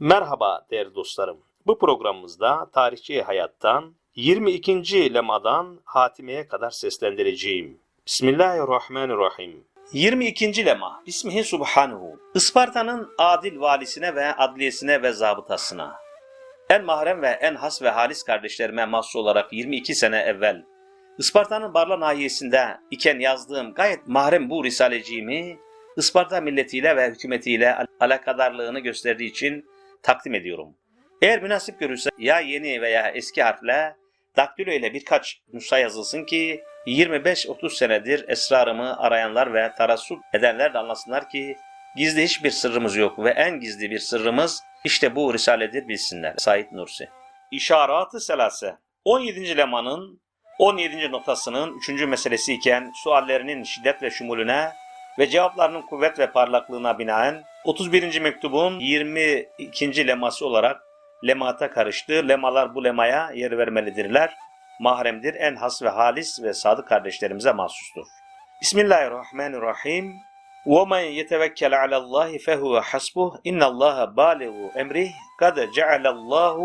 Merhaba değerli dostlarım. Bu programımızda tarihçi hayattan 22. lemadan hatimeye kadar seslendireceğim. Bismillahirrahmanirrahim. 22. lema Bismihi Subhanehu Isparta'nın adil valisine ve adliyesine ve zabıtasına en mahrem ve en has ve halis kardeşlerime mahsus olarak 22 sene evvel Isparta'nın Barla nahiyesinde iken yazdığım gayet mahrem bu risaleciğimi Isparta milletiyle ve hükümetiyle al- alakadarlığını gösterdiği için takdim ediyorum. Eğer münasip görürse ya yeni veya eski harfle daktilo ile birkaç nüsha yazılsın ki 25-30 senedir esrarımı arayanlar ve tarassup edenler de anlasınlar ki gizli hiçbir sırrımız yok ve en gizli bir sırrımız işte bu risaledir bilsinler. Said Nursi. İşarat-ı Selase 17. lemanın 17. notasının 3. meselesi iken suallerinin şiddet ve şumulüne ve cevaplarının kuvvet ve parlaklığına binaen 31. mektubun 22. leması olarak lemata karıştı. Lemalar bu lemaya yer vermelidirler. Mahremdir, en has ve halis ve sadık kardeşlerimize mahsustur. Bismillahirrahmanirrahim. وَمَنْ يَتَوَكَّلْ عَلَى اللّٰهِ فَهُوَ حَسْبُهُ اِنَّ اللّٰهَ بَالِغُ اَمْرِهِ قَدْ جَعَلَ اللّٰهُ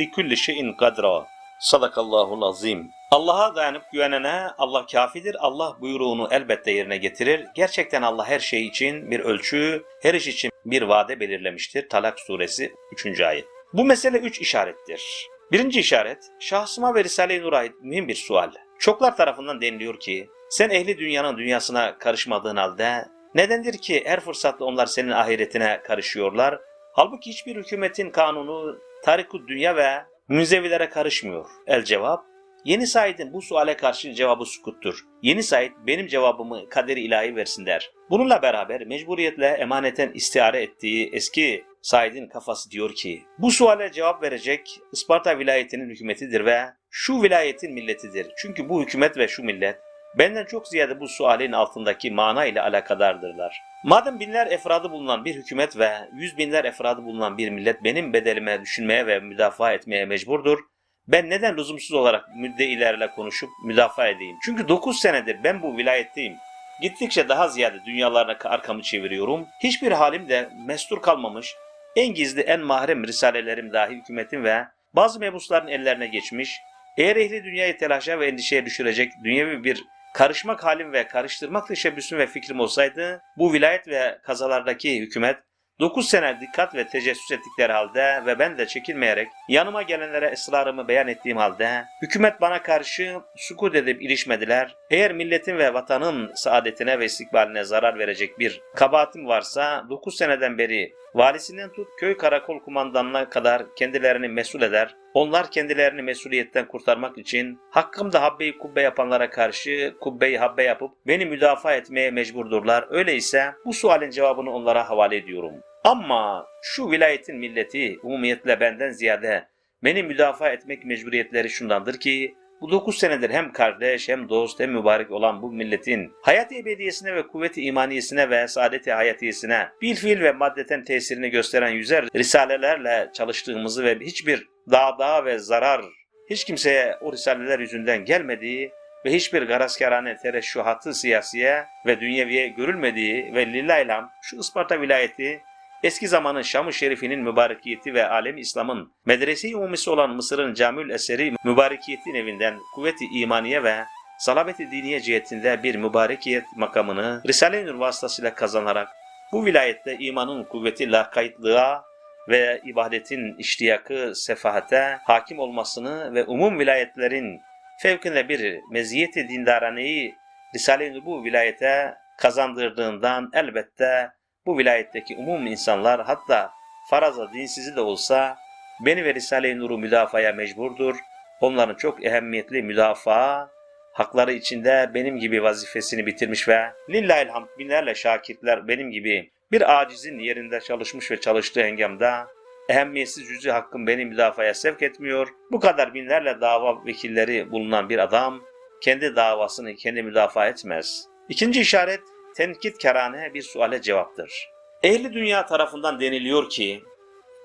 لِكُلِّ شَيْءٍ قَدْرًا Sadakallahul azim. Allah'a dayanıp güvenene Allah kafidir. Allah buyruğunu elbette yerine getirir. Gerçekten Allah her şey için bir ölçü, her iş için bir vade belirlemiştir. Talak suresi 3. ayet. Bu mesele üç işarettir. Birinci işaret, şahsıma ve Risale-i Nur'a mühim bir sual. Çoklar tarafından deniliyor ki, sen ehli dünyanın dünyasına karışmadığın halde, nedendir ki her fırsatta onlar senin ahiretine karışıyorlar? Halbuki hiçbir hükümetin kanunu, tariku dünya ve münzevilere karışmıyor. El cevap, Yeni Said'in bu suale karşı cevabı sukuttur. Yeni Said benim cevabımı kaderi ilahi versin der. Bununla beraber mecburiyetle emaneten istiare ettiği eski Said'in kafası diyor ki bu suale cevap verecek Isparta vilayetinin hükümetidir ve şu vilayetin milletidir. Çünkü bu hükümet ve şu millet benden çok ziyade bu sualin altındaki mana ile alakadardırlar. Madem binler efradı bulunan bir hükümet ve yüz binler efradı bulunan bir millet benim bedelime düşünmeye ve müdafaa etmeye mecburdur, ben neden lüzumsuz olarak müddeilerle konuşup müdafaa edeyim? Çünkü 9 senedir ben bu vilayetteyim. Gittikçe daha ziyade dünyalarına arkamı çeviriyorum. Hiçbir halim de mestur kalmamış. En gizli, en mahrem risalelerim dahi hükümetin ve bazı mebusların ellerine geçmiş. Eğer ehli dünyayı telaşa ve endişeye düşürecek dünyevi bir karışmak halim ve karıştırmak teşebbüsüm ve fikrim olsaydı, bu vilayet ve kazalardaki hükümet 9 sene dikkat ve tecessüs ettikleri halde ve ben de çekinmeyerek yanıma gelenlere esrarımı beyan ettiğim halde hükümet bana karşı sukut edip ilişmediler. Eğer milletin ve vatanın saadetine ve istikbaline zarar verecek bir kabahatim varsa 9 seneden beri valisinden tut köy karakol kumandanına kadar kendilerini mesul eder. Onlar kendilerini mesuliyetten kurtarmak için hakkımda habbe-i kubbe yapanlara karşı kubbe-i habbe yapıp beni müdafaa etmeye mecburdurlar. Öyleyse bu sualin cevabını onlara havale ediyorum. Ama şu vilayetin milleti umumiyetle benden ziyade beni müdafaa etmek mecburiyetleri şundandır ki bu 9 senedir hem kardeş hem dost hem mübarek olan bu milletin hayat ebediyesine ve kuvveti imaniyesine ve saadeti hayatiyesine fiil ve maddeten tesirini gösteren yüzer risalelerle çalıştığımızı ve hiçbir dağda ve zarar hiç kimseye o risaleler yüzünden gelmediği ve hiçbir garazkarane tereşşuhatı siyasiye ve dünyeviye görülmediği ve lillahilham şu Isparta vilayeti Eski zamanın Şam-ı Şerif'inin mübarekiyeti ve alem İslam'ın medrese-i umumisi olan Mısır'ın Camül Eseri mübarekiyetin evinden kuvveti imaniye ve salabeti diniye cihetinde bir mübarekiyet makamını Risale-i Nur vasıtasıyla kazanarak bu vilayette imanın kuvveti lakaytlığa ve ibadetin iştiyakı sefahate hakim olmasını ve umum vilayetlerin fevkinde bir meziyeti dindaraneyi Risale-i bu vilayete kazandırdığından elbette bu vilayetteki umum insanlar hatta faraza dinsizi de olsa beni ve Risale-i Nur'u müdafaya mecburdur. Onların çok ehemmiyetli müdafaa, hakları içinde benim gibi vazifesini bitirmiş ve lillahilhamd binlerle şakirtler benim gibi bir acizin yerinde çalışmış ve çalıştığı hengamda ehemmiyetsiz cüz'i hakkım beni müdafaya sevk etmiyor. Bu kadar binlerle dava vekilleri bulunan bir adam kendi davasını kendi müdafaa etmez. İkinci işaret tenkit kerane bir suale cevaptır. Ehli dünya tarafından deniliyor ki,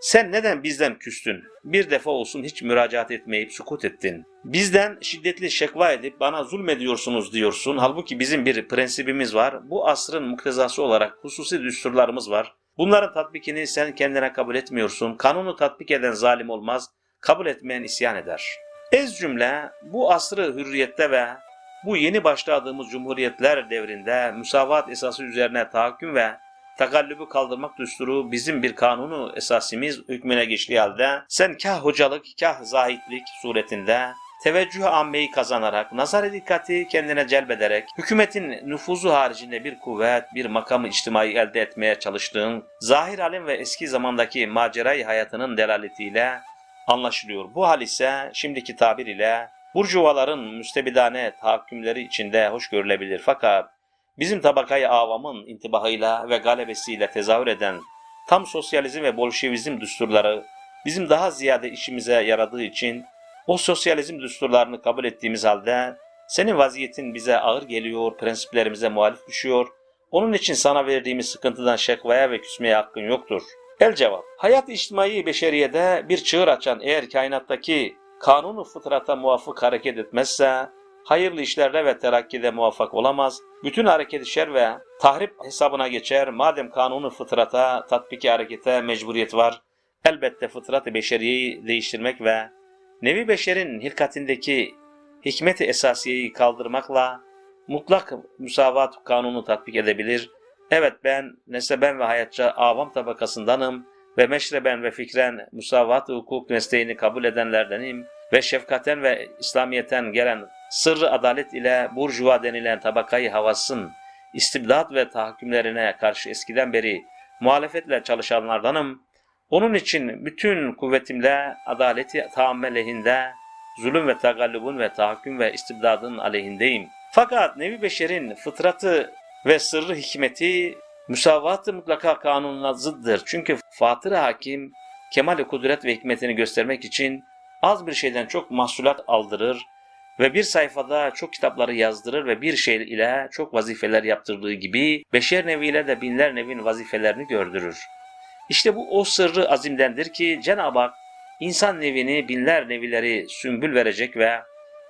sen neden bizden küstün? Bir defa olsun hiç müracaat etmeyip sukut ettin. Bizden şiddetli şekva edip bana zulmediyorsunuz diyorsun. Halbuki bizim bir prensibimiz var. Bu asrın muktezası olarak hususi düsturlarımız var. Bunların tatbikini sen kendine kabul etmiyorsun. Kanunu tatbik eden zalim olmaz, kabul etmeyen isyan eder. Ez cümle bu asrı hürriyette ve bu yeni başladığımız cumhuriyetler devrinde müsavat esası üzerine tahakküm ve takallübü kaldırmak düsturu bizim bir kanunu esasimiz hükmüne geçtiği halde sen kah hocalık kah zahitlik suretinde teveccüh ammeyi kazanarak, nazar dikkati kendine celbederek, hükümetin nüfuzu haricinde bir kuvvet, bir makamı içtimai elde etmeye çalıştığın, zahir alim ve eski zamandaki macerayı hayatının delaletiyle anlaşılıyor. Bu hal ise şimdiki tabir ile burjuvaların müstebidane tahakkümleri içinde hoş görülebilir. Fakat bizim tabakayı avamın intibahıyla ve galebesiyle tezahür eden tam sosyalizm ve bolşevizm düsturları bizim daha ziyade işimize yaradığı için o sosyalizm düsturlarını kabul ettiğimiz halde senin vaziyetin bize ağır geliyor, prensiplerimize muhalif düşüyor. Onun için sana verdiğimiz sıkıntıdan şekvaya ve küsmeye hakkın yoktur. El cevap. Hayat içtimai beşeriyede bir çığır açan eğer kainattaki kanunu fıtrata muvafık hareket etmezse hayırlı işlerde ve terakkide muvaffak olamaz. Bütün hareket şer ve tahrip hesabına geçer. Madem kanunu fıtrata, tatbiki harekete mecburiyet var, elbette fıtrat-ı beşeriyeyi değiştirmek ve nevi beşerin hilkatindeki hikmet-i esasiyeyi kaldırmakla mutlak müsavat kanunu tatbik edebilir. Evet ben neseben ve hayatça avam tabakasındanım ve meşreben ve fikren musavat hukuk mesleğini kabul edenlerdenim ve şefkaten ve İslamiyeten gelen sırrı adalet ile burjuva denilen tabakayı havasın istibdat ve tahakkümlerine karşı eskiden beri muhalefetle çalışanlardanım. Onun için bütün kuvvetimle adaleti taamme lehinde, zulüm ve tagallubun ve tahakküm ve istibdadın aleyhindeyim. Fakat Nevi Beşer'in fıtratı ve sırrı hikmeti müsavat-ı mutlaka kanununa zıddır. Çünkü Fatır Hakim kemal kudret ve hikmetini göstermek için az bir şeyden çok mahsulat aldırır ve bir sayfada çok kitapları yazdırır ve bir şey ile çok vazifeler yaptırdığı gibi beşer neviyle de binler nevin vazifelerini gördürür. İşte bu o sırrı azimdendir ki Cenab-ı Hak insan nevini binler nevileri sümbül verecek ve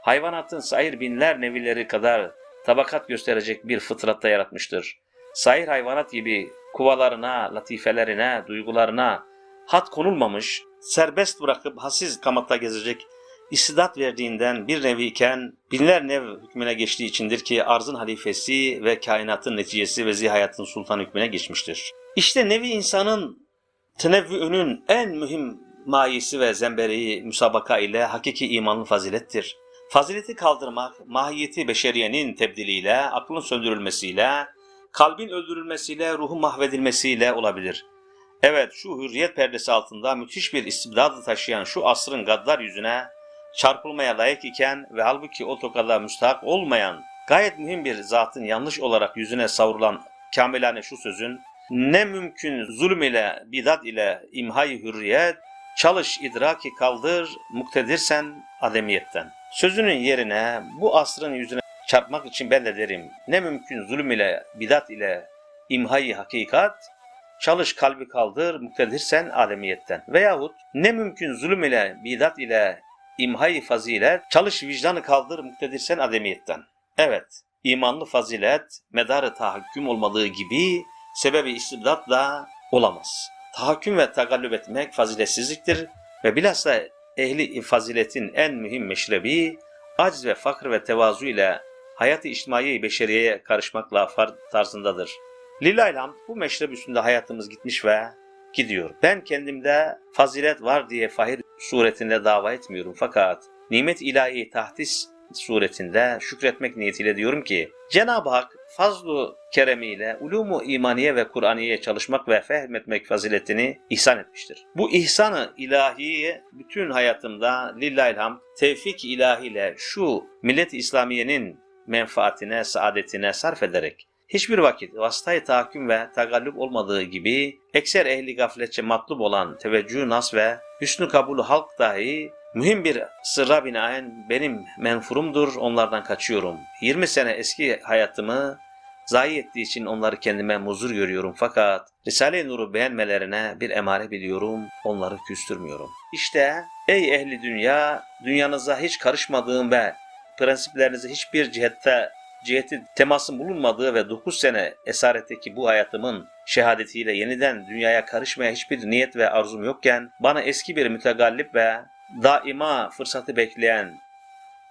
hayvanatın sair binler nevileri kadar tabakat gösterecek bir fıtratta yaratmıştır. Sair hayvanat gibi kuvalarına, latifelerine, duygularına hat konulmamış, serbest bırakıp hasiz kamatta gezecek istidat verdiğinden bir nevi iken binler nev hükmüne geçtiği içindir ki arzın halifesi ve kainatın neticesi ve zihayatın sultan hükmüne geçmiştir. İşte nevi insanın tenevvüünün en mühim mayesi ve zembereği müsabaka ile hakiki imanlı fazilettir. Fazileti kaldırmak, mahiyeti beşeriyenin tebdiliyle, aklın söndürülmesiyle, kalbin öldürülmesiyle, ruhun mahvedilmesiyle olabilir. Evet, şu hürriyet perdesi altında müthiş bir istibdadı taşıyan şu asrın gaddar yüzüne çarpılmaya layık iken ve halbuki o tokada müstahak olmayan, gayet mühim bir zatın yanlış olarak yüzüne savrulan kamilane şu sözün, ne mümkün zulüm ile, bidat ile imhay hürriyet, çalış idraki kaldır, muktedirsen ademiyetten. Sözünün yerine bu asrın yüzüne çarpmak için ben de derim, ne mümkün zulüm ile, bidat ile imhay hakikat, çalış kalbi kaldır, muktedirsen ademiyetten. Veyahut ne mümkün zulüm ile, bidat ile imhay fazilet, çalış vicdanı kaldır, muktedirsen ademiyetten. Evet, imanlı fazilet, medarı tahakküm olmadığı gibi sebebi istibdat da olamaz. Tahakküm ve tagallüp etmek faziletsizliktir ve bilhassa ehli faziletin en mühim meşrebi, aciz ve fakr ve tevazu ile hayat-ı içtimai beşeriyeye karışmakla tarzındadır. Lillahilhamd bu meşrep üstünde hayatımız gitmiş ve gidiyor. Ben kendimde fazilet var diye fahir suretinde dava etmiyorum fakat nimet ilahi tahdis suretinde şükretmek niyetiyle diyorum ki Cenab-ı Hak fazlu keremiyle ulumu imaniye ve Kur'aniye çalışmak ve fehmetmek faziletini ihsan etmiştir. Bu ihsanı ilahiyi bütün hayatımda lillahilhamd tevfik ilahiyle şu millet İslamiye'nin menfaatine, saadetine sarf ederek hiçbir vakit vasıtayı tahakküm ve tagallüp olmadığı gibi ekser ehli gafletçe matlub olan teveccüh nas ve hüsnü kabulü halk dahi mühim bir sırra binaen benim menfurumdur onlardan kaçıyorum. 20 sene eski hayatımı zayi ettiği için onları kendime muzur görüyorum fakat Risale-i Nur'u beğenmelerine bir emare biliyorum, onları küstürmüyorum. İşte ey ehli dünya, dünyanıza hiç karışmadığım ve prensiplerinize hiçbir cihette ciheti temasın bulunmadığı ve 9 sene esaretteki bu hayatımın şehadetiyle yeniden dünyaya karışmaya hiçbir niyet ve arzum yokken bana eski bir mütegallip ve daima fırsatı bekleyen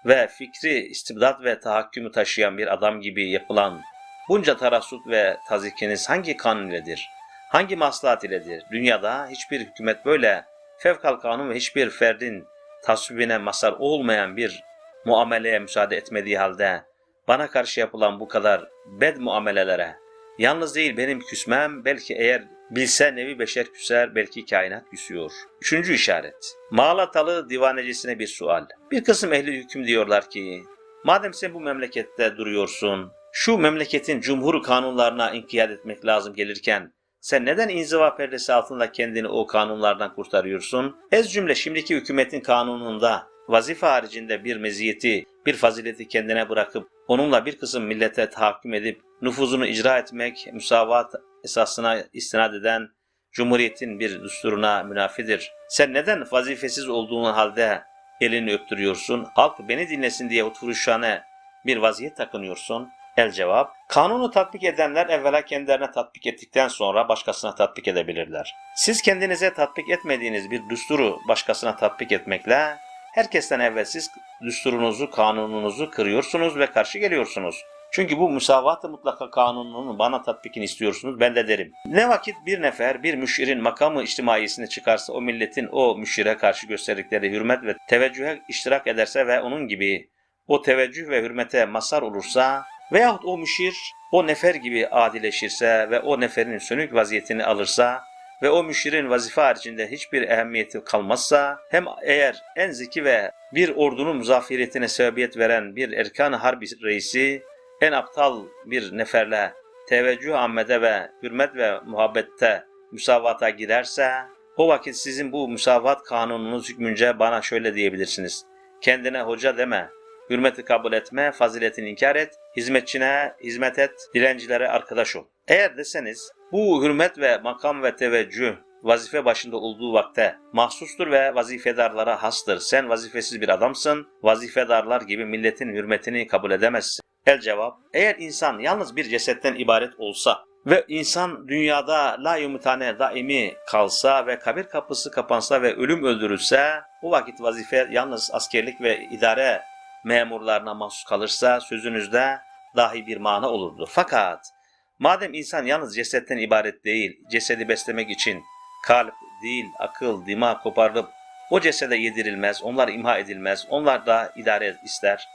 ve fikri istibdat ve tahakkümü taşıyan bir adam gibi yapılan bunca tarassut ve tazikiniz hangi kanun iledir? Hangi maslahat iledir? Dünyada hiçbir hükümet böyle fevkal kanun ve hiçbir ferdin tasvibine mazhar olmayan bir muameleye müsaade etmediği halde bana karşı yapılan bu kadar bed muamelelere yalnız değil benim küsmem belki eğer bilse nevi beşer küser belki kainat küsüyor. Üçüncü işaret. Mağlatalı divanecisine bir sual. Bir kısım ehli hüküm diyorlar ki madem sen bu memlekette duruyorsun şu memleketin cumhur kanunlarına inkiyat etmek lazım gelirken sen neden inziva perdesi altında kendini o kanunlardan kurtarıyorsun? Ez cümle şimdiki hükümetin kanununda vazife haricinde bir meziyeti, bir fazileti kendine bırakıp onunla bir kısım millete tahakküm edip nüfuzunu icra etmek müsavat esasına istinad eden Cumhuriyetin bir düsturuna münafidir. Sen neden vazifesiz olduğun halde elini öptürüyorsun? Halk beni dinlesin diye oturuşane bir vaziyet takınıyorsun. El cevap, kanunu tatbik edenler evvela kendilerine tatbik ettikten sonra başkasına tatbik edebilirler. Siz kendinize tatbik etmediğiniz bir düsturu başkasına tatbik etmekle herkesten evvel siz düsturunuzu, kanununuzu kırıyorsunuz ve karşı geliyorsunuz. Çünkü bu müsavat-ı mutlaka kanununun bana tatbikini istiyorsunuz, ben de derim. Ne vakit bir nefer bir müşirin makamı içtimaiyesine çıkarsa o milletin o müşire karşı gösterdikleri hürmet ve teveccühe iştirak ederse ve onun gibi o teveccüh ve hürmete mazhar olursa veyahut o müşir o nefer gibi adileşirse ve o neferin sönük vaziyetini alırsa ve o müşirin vazife haricinde hiçbir ehemmiyeti kalmazsa hem eğer en zeki ve bir ordunun muzafferiyetine sebebiyet veren bir erkan harbi reisi en aptal bir neferle teveccüh ammede ve hürmet ve muhabbette müsavata girerse o vakit sizin bu müsavat kanununuz hükmünce bana şöyle diyebilirsiniz. Kendine hoca deme, hürmeti kabul etme, faziletini inkar et, hizmetçine hizmet et, dilencilere arkadaş ol. Eğer deseniz bu hürmet ve makam ve teveccüh vazife başında olduğu vakte mahsustur ve vazifedarlara hastır. Sen vazifesiz bir adamsın, vazifedarlar gibi milletin hürmetini kabul edemezsin. El cevap, eğer insan yalnız bir cesetten ibaret olsa ve insan dünyada la yumutane daimi kalsa ve kabir kapısı kapansa ve ölüm öldürülse o vakit vazife yalnız askerlik ve idare memurlarına mahsus kalırsa sözünüzde dahi bir mana olurdu. Fakat madem insan yalnız cesetten ibaret değil, cesedi beslemek için kalp, dil, akıl, dima koparılıp o cesede yedirilmez, onlar imha edilmez, onlar da idare ister.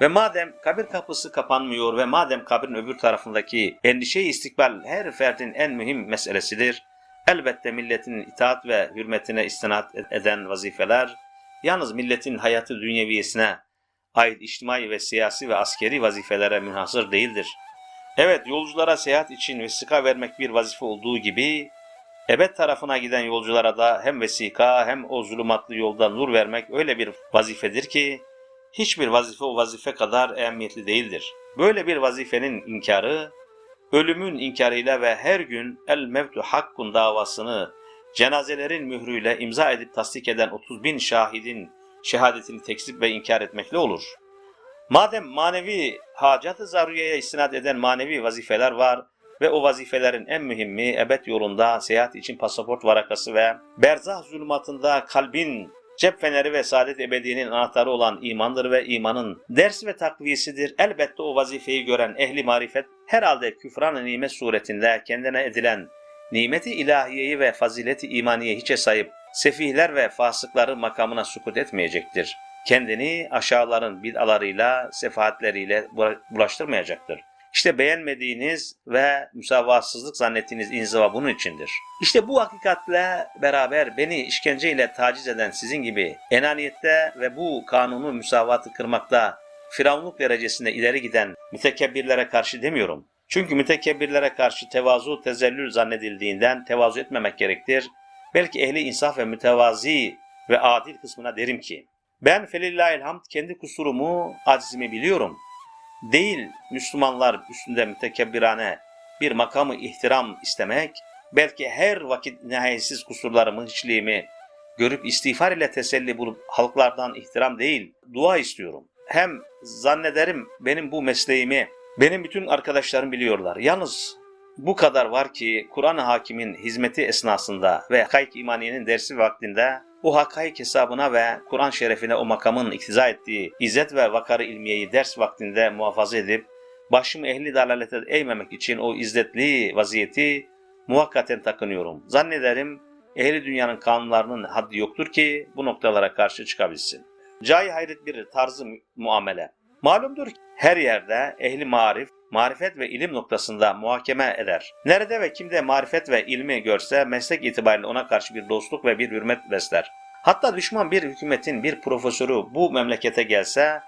Ve madem kabir kapısı kapanmıyor ve madem kabrin öbür tarafındaki endişe-i istikbal her ferdin en mühim meselesidir, elbette milletin itaat ve hürmetine istinat eden vazifeler, yalnız milletin hayatı dünyeviyesine ait içtimai ve siyasi ve askeri vazifelere münhasır değildir. Evet yolculara seyahat için vesika vermek bir vazife olduğu gibi, ebed tarafına giden yolculara da hem vesika hem o zulümatlı yolda nur vermek öyle bir vazifedir ki, hiçbir vazife o vazife kadar ehemmiyetli değildir. Böyle bir vazifenin inkarı, ölümün inkarıyla ve her gün el mevtu hakkun davasını cenazelerin mührüyle imza edip tasdik eden 30 bin şahidin şehadetini tekzip ve inkar etmekle olur. Madem manevi hacat-ı zaruriyeye istinad eden manevi vazifeler var ve o vazifelerin en mühimi ebed yolunda seyahat için pasaport varakası ve berzah zulmatında kalbin cep feneri ve saadet ebedinin anahtarı olan imandır ve imanın ders ve takviyesidir. Elbette o vazifeyi gören ehli marifet herhalde küfran-ı nimet suretinde kendine edilen nimeti ilahiyeyi ve fazileti imaniye hiçe sayıp sefihler ve fasıkları makamına sukut etmeyecektir. Kendini aşağıların bid'alarıyla, sefahatleriyle bulaştırmayacaktır. İşte beğenmediğiniz ve müsavatsızlık zannettiğiniz inziva bunun içindir. İşte bu hakikatle beraber beni işkenceyle taciz eden sizin gibi enaniyette ve bu kanunu müsavatı kırmakta firavunluk derecesinde ileri giden mütekebbirlere karşı demiyorum. Çünkü mütekebbirlere karşı tevazu tezellül zannedildiğinden tevazu etmemek gerektir. Belki ehli insaf ve mütevazi ve adil kısmına derim ki, ben felillahilhamd kendi kusurumu, acizimi biliyorum. Değil Müslümanlar üstünde mütekebbirane bir makamı ihtiram istemek, belki her vakit nihayetsiz kusurlarımı, hiçliğimi görüp istiğfar ile teselli bulup halklardan ihtiram değil, dua istiyorum. Hem zannederim benim bu mesleğimi, benim bütün arkadaşlarım biliyorlar. Yalnız bu kadar var ki Kur'an-ı Hakim'in hizmeti esnasında ve Hakaik İmaniye'nin dersi vaktinde o hakaik hesabına ve Kur'an şerefine o makamın iktiza ettiği izzet ve vakarı ilmiyeyi ders vaktinde muhafaza edip başımı ehli dalalete eğmemek için o izzetli vaziyeti muhakkaten takınıyorum. Zannederim ehli dünyanın kanunlarının haddi yoktur ki bu noktalara karşı çıkabilsin. Cai hayret bir tarzı mu- muamele. Malumdur ki her yerde ehli marif, marifet ve ilim noktasında muhakeme eder. Nerede ve kimde marifet ve ilmi görse meslek itibariyle ona karşı bir dostluk ve bir hürmet besler. Hatta düşman bir hükümetin bir profesörü bu memlekete gelse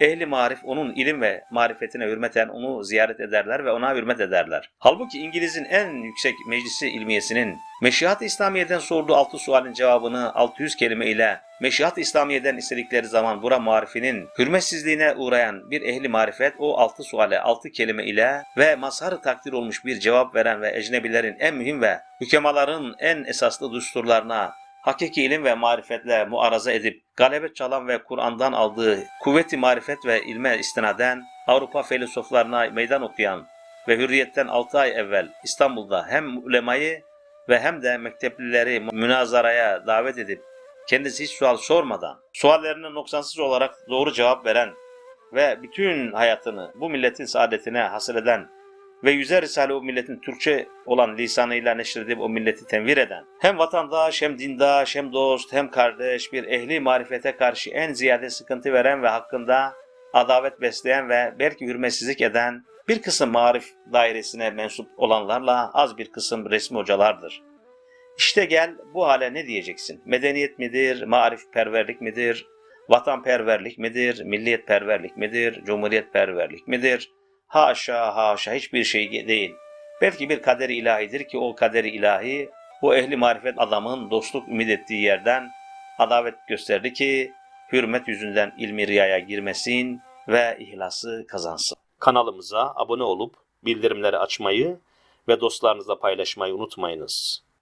ehli marif onun ilim ve marifetine hürmeten onu ziyaret ederler ve ona hürmet ederler. Halbuki İngiliz'in en yüksek meclisi ilmiyesinin Meşihat-ı İslamiye'den sorduğu altı sualin cevabını 600 kelime ile Meşihat-ı İslamiye'den istedikleri zaman bura marifinin hürmetsizliğine uğrayan bir ehli marifet o altı suale altı kelime ile ve mazhar takdir olmuş bir cevap veren ve ecnebilerin en mühim ve hükemaların en esaslı düsturlarına hakiki ilim ve marifetle muaraza edip galebe çalan ve Kur'an'dan aldığı kuvveti marifet ve ilme istinaden Avrupa filozoflarına meydan okuyan ve hürriyetten 6 ay evvel İstanbul'da hem ulemayı ve hem de mekteplileri münazaraya davet edip kendisi hiç sual sormadan suallerine noksansız olarak doğru cevap veren ve bütün hayatını bu milletin saadetine hasıl eden ve yüzer risale o milletin Türkçe olan lisanıyla neşredip o milleti tenvir eden, hem vatandaş hem dindaş hem dost hem kardeş bir ehli marifete karşı en ziyade sıkıntı veren ve hakkında adavet besleyen ve belki hürmetsizlik eden bir kısım marif dairesine mensup olanlarla az bir kısım resmi hocalardır. İşte gel bu hale ne diyeceksin? Medeniyet midir, marif perverlik midir, vatanperverlik midir, milliyet perverlik midir, cumhuriyet perverlik midir? Haşa haşa hiçbir şey değil. Belki bir kaderi ilahidir ki o kaderi ilahi bu ehli marifet adamın dostluk ümit ettiği yerden adavet gösterdi ki hürmet yüzünden ilmi riyaya girmesin ve ihlası kazansın. Kanalımıza abone olup bildirimleri açmayı ve dostlarınızla paylaşmayı unutmayınız.